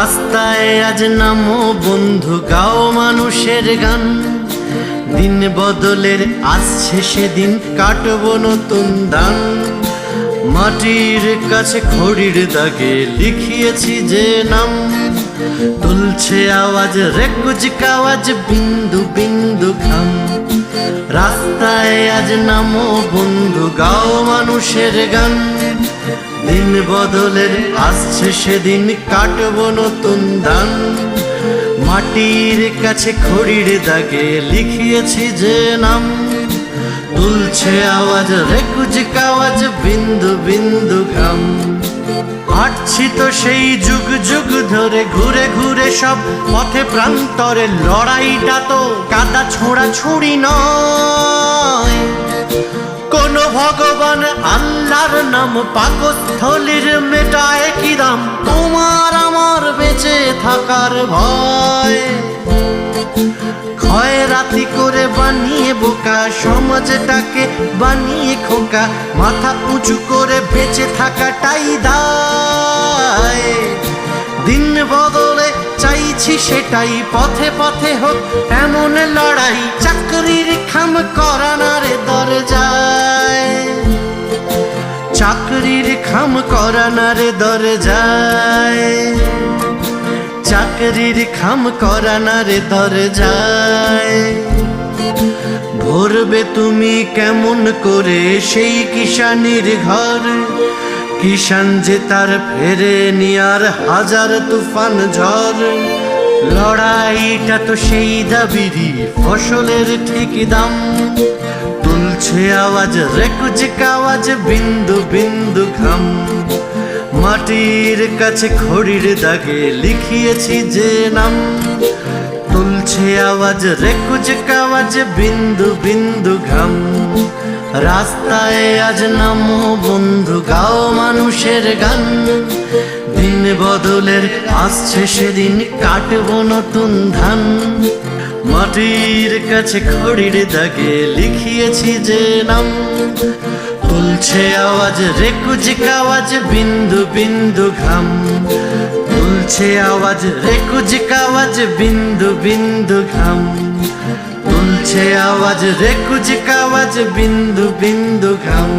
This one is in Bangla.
রাস্তায় আজ নামো বন্ধু, গাও মানুষের গান। দিন বদলের আসছে সেদিন, কাটবো নতুন দান। মাটির কাছে খড়ির দাগে লিখিয়েছি যে নাম। তুলছে আওয়াজ, রেকুজ কাওয়াজ, বিন্দু বিন্দু খাম। রাস্তায় আজ নামো বন্ধু, গাও মানুষের গান। দিন বদলের, আসছে সেদিন কাটবো নতুন দান। মাটির কাছে খড়ির দাগে লিখিয়েছি যে নাম। তুলছে আওয়াজ, রেকুজ কাওয়াজ বিন্দু বিন্দু ঘাম হাঁটছি তো সেই যুগ যুগ ধরে, ঘুরে ঘুরে সব পথে প্রান্তরে। লড়াইটা তো কাদা ছোঁড়া ছুড়ি নয়। কোন ভগবান আল্লাহর নাম পাকস্থলীর মেটায় কি দাম? তোমার আমার বেঁচে থাকার ভয়। ক্ষয় রাতি করে বানিয়ে বোকা, সমাজটাকে বানিয়ে খোকা, মাথা উঁচু করে বেঁচে থাকাটাই দায়। দিন বদলে চাইছি সেটাই, পথে পথে হোক এমন লড়াই, চাকরির খাম করানারে দরজায় খাম করানারে দরজায়। চাকরির খাম করানারে দরজায়। ভরবে তুমি কেমন করে সেই কিষানির ঘর। কিষান যে তার ফেরে নিয়ার হাজার তুফান ঝড়। লড়াইটা তো সেই দাবিরই, ফসলের ঠিক দাম। তুলছে আওয়াজ রেকুজ কাওয়াজ বিন্দু বিন্দু ঘাম মাটির কাছে খড়ির দাগে লিখিয়েছি যে নাম তুলছে আওয়াজ রেকুজ কাওয়াজ বিন্দু বিন্দু ঘাম রাস্তায় আজ নামো বন্ধু গাও মানুষের গান দিন বদলের আসছে সেদিন কাটবো নতুন ধান। মাটির কাছে খড়ির দাগে লিখিয়েছি যে নাম। তুলছে আওয়াজ রেকুজ কাওয়াজ বিন্দু বিন্দু ঘাম। তুলছে আওয়াজ রেকুজ কাওয়াজ বিন্দু বিন্দু ঘাম। তুলছে আওয়াজ রেকুজ কাওয়াজ বিন্দু বিন্দু ঘাম।